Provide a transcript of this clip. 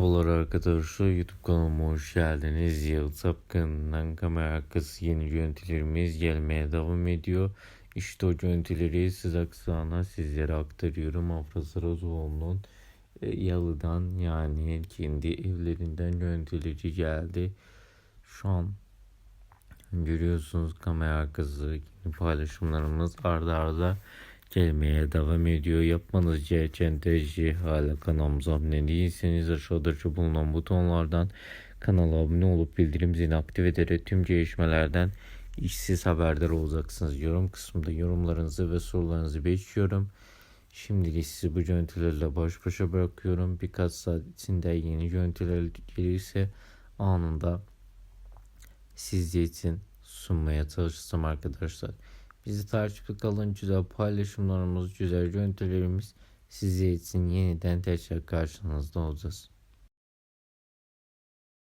Merhabalar arkadaşlar YouTube kanalıma hoş geldiniz. Yıl Sapkın'dan kamera arkası yeni görüntülerimiz gelmeye devam ediyor. İşte o görüntüleri siz aksana sizlere aktarıyorum. Afra Saracoğlu'nun e, Yalı'dan yani kendi evlerinden görüntüleri geldi. Şu an görüyorsunuz kamera arkası paylaşımlarımız arda arda gelmeye devam ediyor. Yapmanız gereken tercih hala kanalımıza abone değilseniz aşağıdaki bulunan butonlardan kanala abone olup bildirim zilini aktif ederek tüm gelişmelerden işsiz haberdar olacaksınız. Yorum kısmında yorumlarınızı ve sorularınızı bekliyorum. Şimdilik sizi bu görüntülerle baş başa bırakıyorum. Birkaç saat içinde yeni görüntüler gelirse anında sizler için sunmaya çalışacağım arkadaşlar. Bizi takipte kalın. Güzel paylaşımlarımız, güzel görüntülerimiz sizler için yeniden tekrar karşınızda olacağız.